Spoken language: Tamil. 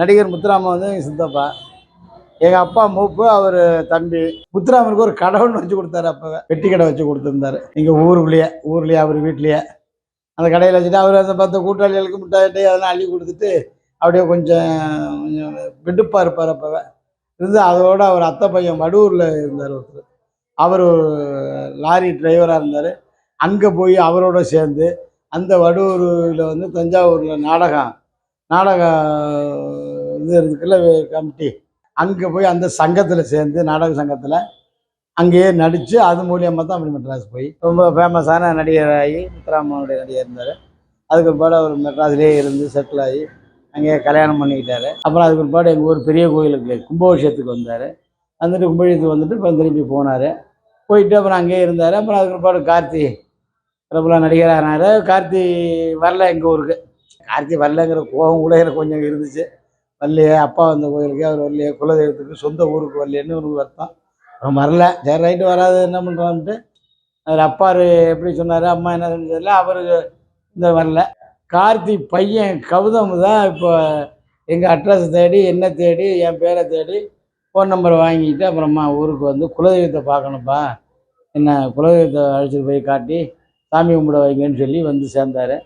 நடிகர் முத்துராமன் வந்து எங்கள் சித்தப்பா. எங்கள் அப்பா மூப்பு அவர் தம்பி. முத்துராமனுக்கு ஒரு கடை ஒன்று வச்சு கொடுத்தாரு அப்போ வெட்டி கடை வச்சு கொடுத்துருந்தாரு. எங்கள் ஊருக்குள்ளேயே ஊர்லேயே அவர் வீட்லேயே. அந்த கடையில் வச்சுட்டு அவர் அந்த பத்து கூட்டாளிகளுக்கு முட்டாட்டி அதெல்லாம் அள்ளி கொடுத்துட்டு அப்படியே கொஞ்சம் கொஞ்சம் விடுப்பாக இருப்பார் அப்போவே. இருந்து அதோட அவர் அத்தை பையன் வடூரில் இருந்தார் ஒருத்தர். அவர் லாரி டிரைவராக இருந்தார். அங்கே போய் அவரோட சேர்ந்து அந்த வடூரில் வந்து தஞ்சாவூரில் நாடகம். நாடகம் இது இருக்குல்ல கமிட்டி. அங்கே போய் அந்த சங்கத்தில் சேர்ந்து நாடக சங்கத்தில் அங்கேயே நடித்து அது மூலியமாக தான் அப்படி மெட்ராஸ் போய் ரொம்ப ஃபேமஸான நடிகராகி முத்துராமனுடைய நடிகர் இருந்தார். அதுக்கு பிற்பாடு அவர் மெட்ராஸ்லேயே இருந்து செட்டில் ஆகி அங்கேயே கல்யாணம் பண்ணிக்கிட்டாரு. அப்புறம் அதுக்கு பிற்பாடு எங்கள் ஊர் பெரிய கோயிலுக்கு கும்பாபிஷேகத்துக்கு வந்தார். வந்துட்டு கும்பாபிஷேகத்துக்கு வந்துட்டு இப்போ திரும்பி போனார். போயிட்டு அப்புறம் அங்கேயே இருந்தார். அப்புறம் அதுக்கு பிற்பாடு கார்த்தி பிரபல நடிகரானார். கார்த்தி வரல எங்கள் ஊருக்கு. கார்த்தி வரலங்கிற கோபம் கூட எனக்கு கொஞ்சம் இருந்துச்சு. வரலையே அப்பா வந்த கோயிலுக்கு அவர் வரலையே குலதெய்வத்துக்கு சொந்த ஊருக்கு வரலையேன்னு ஒரு வருத்தம். அவன் வரல. சரி ரைட்டு வராது என்ன பண்ணுறான்ட்டு அவர் அப்பாரு எப்படி சொன்னார் அம்மா என்ன செஞ்சதில்ல அவருக்கு இந்த வரல. கார்த்தி பையன் கவுதம் தான் இப்போ எங்கள் அட்ரஸ் தேடி என்ன தேடி என் பேரை தேடி ஃபோன் நம்பர் வாங்கிட்டு அப்புறமா ஊருக்கு வந்து குலதெய்வத்தை பார்க்கணுப்பா என்ன குலதெய்வத்தை அழைச்சிட்டு போய் காட்டி சாமி கும்பிட வைங்கன்னு சொல்லி வந்து சேர்ந்தார்.